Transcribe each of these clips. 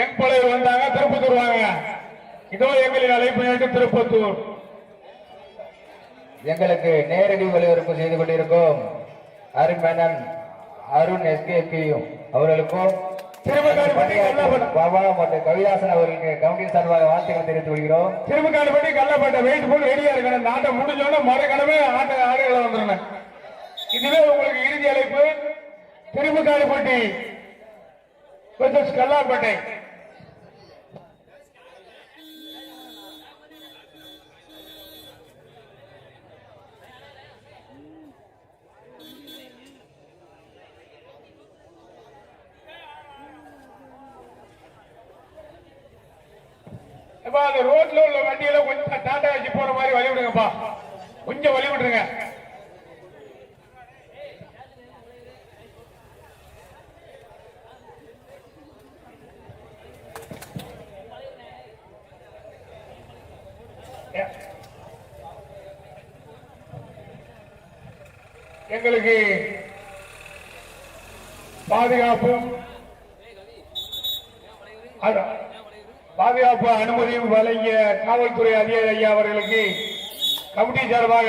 என் பழையர் வந்தாங்க திருப்பத்தூர் வாங்க. இதோ எங்களின் அழைப்பு திருப்பத்தூர். எங்களுக்கு நேரடி ஒளிபரப்பு செய்து கொண்டிருக்கும் அருமேனன் அருண் எஸ்கேபியும் அவர்களுக்கும் பாபா மற்றும் கவிதாசன் அவர்களுக்கு கமிட்டி சார்பாக வாழ்த்துக்கள் தெரிவித்துக் கொள்கிறோம். திருமக்காடுபட்டி கல்லப்பட்ட வெயிட் போட்டு ரெடியா இருக்கணும். இந்த ஆட்டம் முடிஞ்சோடனே மறுகணமே ஆட்ட ஆடுகளை வந்துடணும் இதுவே உங்களுக்கு இறுதி அழைப்பு திருமக்காடுபட்டி versus கல்லாப்பட்டை கொஞ்சம் வழி விட்டுருங்க எங்களுக்கு பாதுகாப்பும் பாதுகாப்பு அனுமதியும் வழங்கிய காவல்துறை அதிகாரி ஐயா அவர்களுக்கு கமிட்டி சார்பாக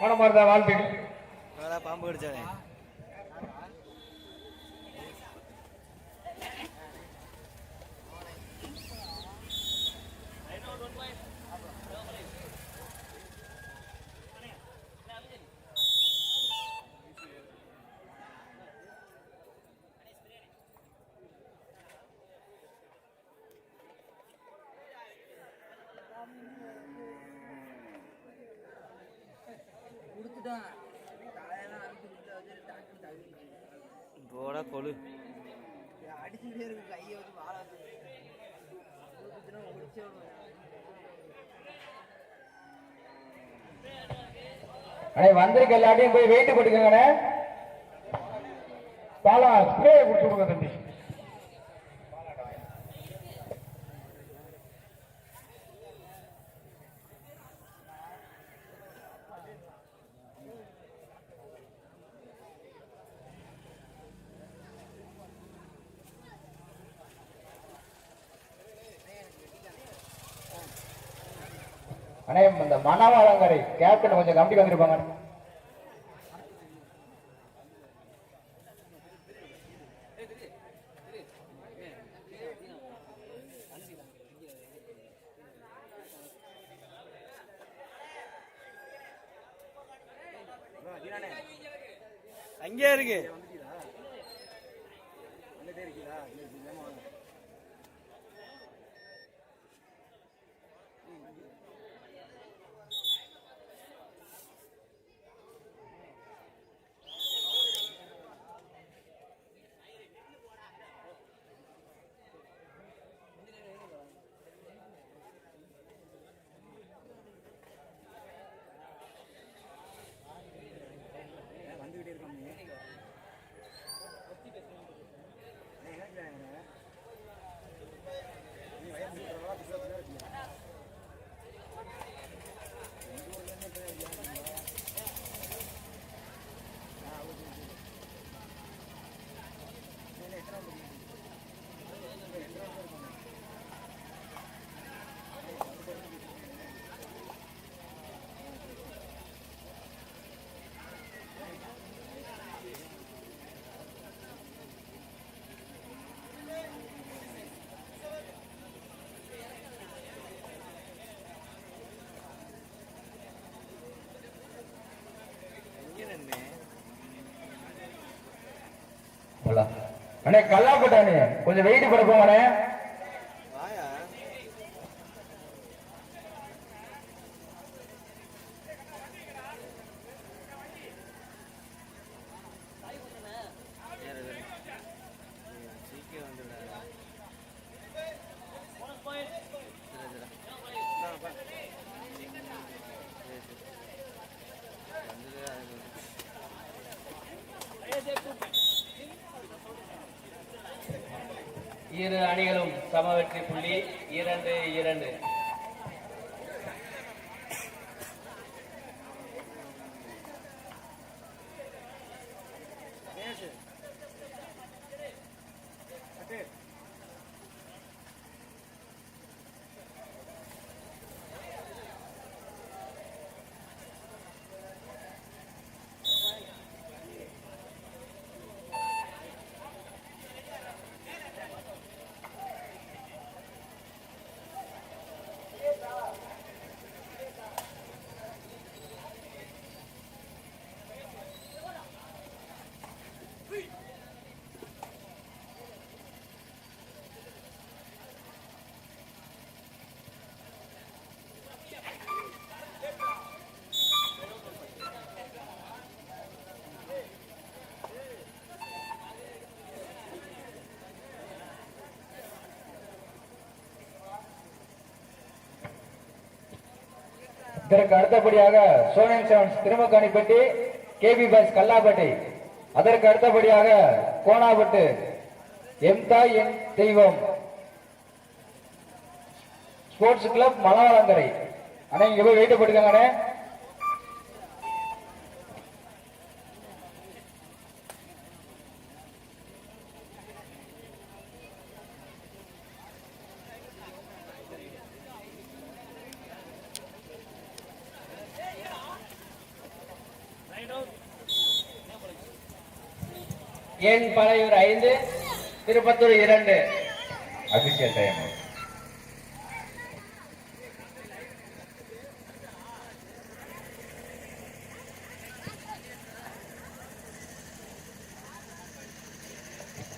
மனமார்ந்த வாழ்த்துக்கள். பாம்பு கடிச்சானே. கொழு அடிச்சுட்டே இருக்கு கையை வச்சு வாழ முடிச்சே அண்ணே வந்திருக்க எல்லாத்தையும் போய் வெயிட் போட்டுக்கோங்கண்ணே பாலா ஸ்ப்ரே கொடுத்து விடுங்க தம்பி. அண்ணே இந்த மணவாளங்கரை கேப்டன் கொஞ்சம் கமிட்டி வந்திருப்பாங்க அங்கே இருக்கு. அண்ணே கல்லாப்பட்ட கொஞ்சம் வெயிட் போட போங்கண்ணே. இரு அணிகளும் சம வெற்றி புள்ளி இரண்டு இரண்டு. இதற்கு அடுத்தபடியாக சோனியன் sevens Tirumakkanipatti KP boys Kallapatti. அதற்கு அடுத்தபடியாக கோணாபட்டு. எம் தாய் என் தெய்வம். ஸ்போர்ட்ஸ் கிளப் மலவாளங்கரை அண்ணா இங்க போய் வெயிட் போட்டுக்கோங்கண்ணே. ஏன் பழையூர் ஐந்து திருப்பத்தூர் இரண்டு. அபிஷியல் டைம்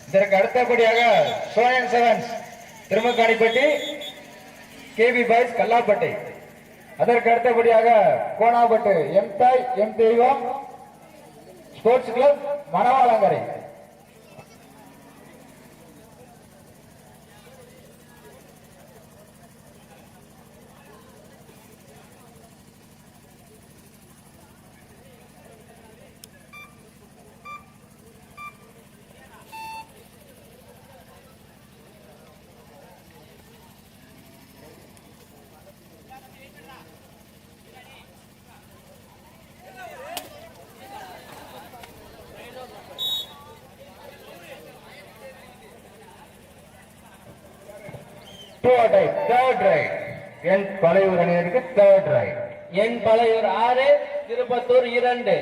இதற்கு அடுத்தபடியாக சோயன் sevens Tirumakkanipatti KP boys Kallapatti. அதற்கு அடுத்தபடியாக கோணாபட்டு எம் தாய் எம் தெய்வம் sports club Manavalankarai. Third right third right என் பழையூர் அணியினருக்கு தேர்ட் ரைட் என் பழையூர் ஆறு திருப்பத்தூர் இரண்டு.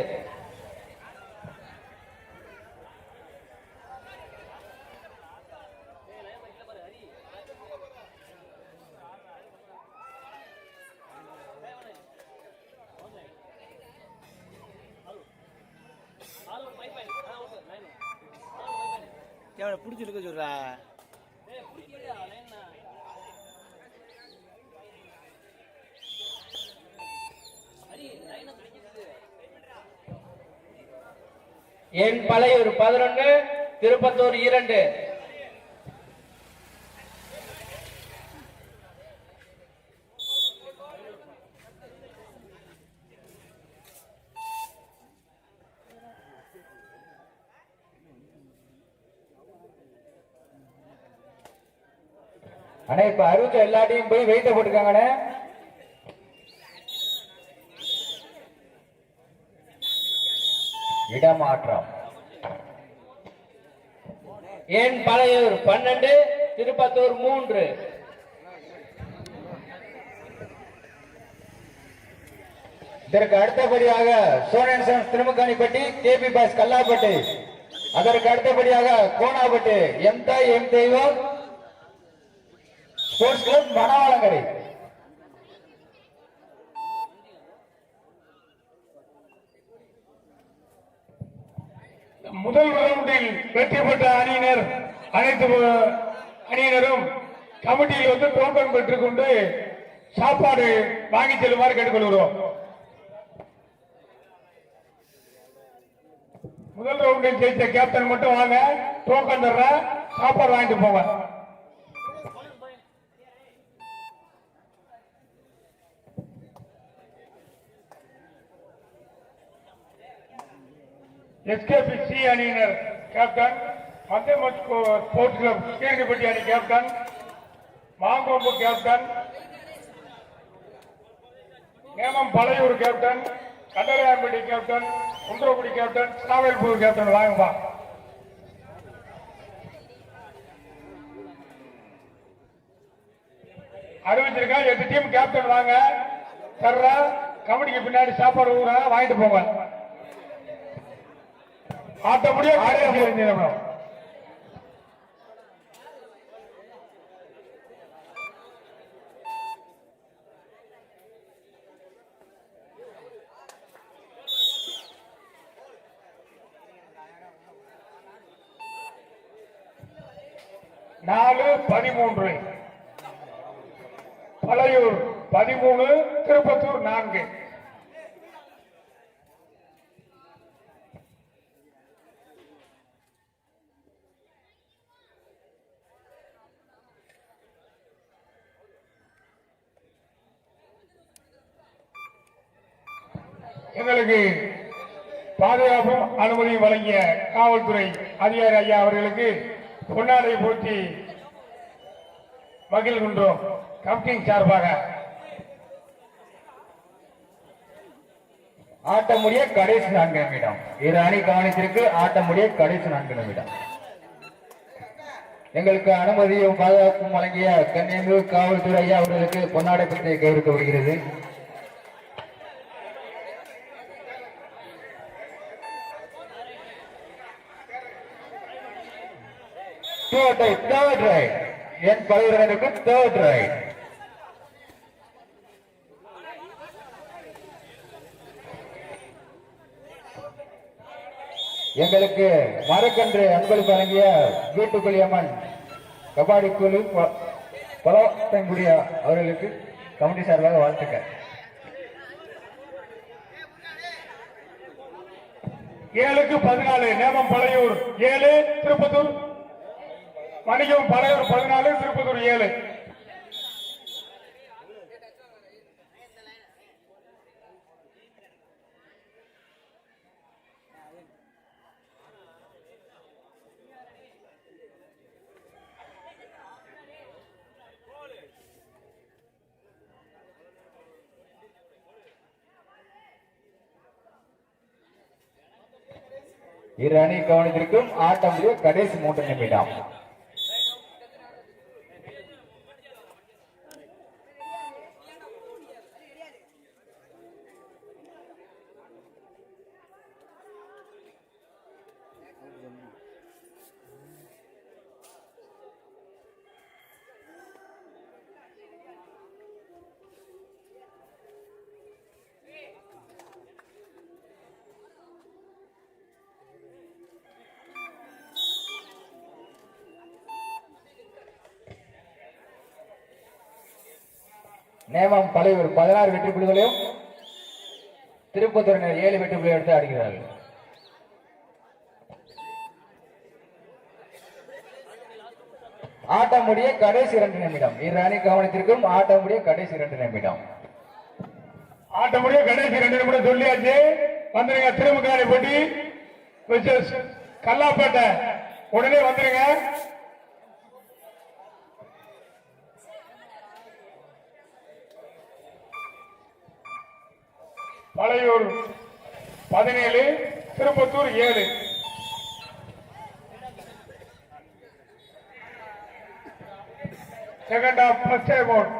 என் பழையூர் பதினொன்று திருப்பத்தூர் இரண்டு. அண்ணா இப்ப அறுபத்தி எல்லாத்தையும் போய் வெயிட்ட போட்டுக்காங்கண்ணே இடமாற்றம். என் பழையூர் பன்னெண்டு திருப்பத்தூர் மூன்று. இதற்கு அடுத்தபடியாக சோனன் சன் திருமுக்காணிப்பட்டி கேபி பாஸ் கல்லாப்பட்டு. அதற்கு அடுத்தபடியாக கோணாப்பட்டு. எம் தாய் எம் தெய்வம்? Sports club Manavalankarai. முதல் ரவுண்டில் வெற்றி பெற்ற அணியினர் அனைத்து அணியினரும் கமிட்டியில் வந்து டோக்கன் பெற்றுக் கொண்டு சாப்பாடு வாங்கி செல்லுமாறு கேட்டுக்கொள்கிறோம். முதல் ரவுண்டில் ஜெயிச்ச கேப்டன் மட்டும் வாங்க டோக்கன் தர்றேன் சாப்பாடு வாங்கிட்டு போவேன் எஸ்கேபி சி அணியினர் கேப்டன் மத்தியமத் ஸ்போர்ட்ஸ் கிளப் கீழடிப்பட்டி அணி captain Mangombu captain Nemam Palaiyur captain Kandaraiyampatti captain Kunrakkudi captain Savalpur captain வாங்கப்பா அறிவிச்சிருக்கேன் எட்டு டீம் கேப்டன் வாங்க. தர்ற கமிட்டிக்கு பின்னாடி சாப்பாடு ஊறாங்க வாங்கிட்டு போங்க. ஆட்ட முடியும் நாலு பதிமூன்று. பழையூர் பதிமூணு திருப்பத்தூர் நான்கு. எங்களுக்கு பாதுகாப்பும் அனுமதியும் வழங்கிய காவல்துறை அதிகாரி ஐயா அவர்களுக்கு பொன்னாடை போட்டி மகிழ்கின்றோம். கமிட்டியின் சார்பாக. ஆட்ட முடிய கடைசி நான்கு நிமிடம். இரு அணி கவனித்திருக்கு ஆட்ட முடிய கடைசி நான்கு நிமிடம். எங்களுக்கு அனுமதியும் பாதுகாப்பும் வழங்கிய கண்ணியமிகு காவல்துறை ஐயா அவர்களுக்கு பொன்னாடை பற்றி கௌரவிக்கப்படுகிறது தேர்ட் ரைட் என் பலவரனுக்கு தேர்ட் ரைட் எங்களுக்கு மரக்கன்று அன்பளிப்பு வழங்கிய வீட்டுக்குழி அம்மன் கபாடி குழு ப- பலவட்டங்குடி அவர்களுக்கு கமிட்டி சார்பாக வாழ்த்துக்கள். ஏழுக்கு பதினாலு நேமம் பழையூர் ஏழு திருப்பத்தூர் வணிகம் பழையூர் பதினாலு திருப்பத்தூர் ஏழு. இரு அணி கவனித்திருக்கும் ஆட்டம் கடைசி மூன்று நிமிடம். நேமம் பழையூர் பதினாறு வெற்றி புள்ளிகளையும் திருப்பத்தூரினர் ஏழு வெற்றி புள்ளி எடுத்து ஆடுகிறார்கள். ஆட்டம் முடிய கடைசி இரண்டு நிமிடம். இரு அணி கவனத்திற்கும் ஆட்டம் முடிய கடைசி இரண்டு நிமிடம். ஆட்ட முடிய கடைசி ரெண்டு நிமிடம் சொல்லியாச்சு. வந்துருங்க திருமுகாணி போட்டி கல்லாப்பேட்டை உடனே வந்துருங்க. பழையூர் பதினேழு திருப்பத்தூர் ஏழு. செகண்ட் ஆஃப் ஃபர்ஸ்ட் அமௌண்ட்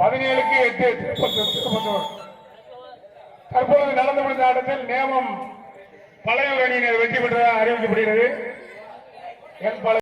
பதினேழுக்கு எட்டு திருப்பத்தூர் திருப்பத்தூர் நடந்து முடிந்த ஆட்டத்தில் நேமம் பழையூர் அணியினர் வெற்றி பெற்றதாக அறிவிக்கப்படுகிறது. என் பழைய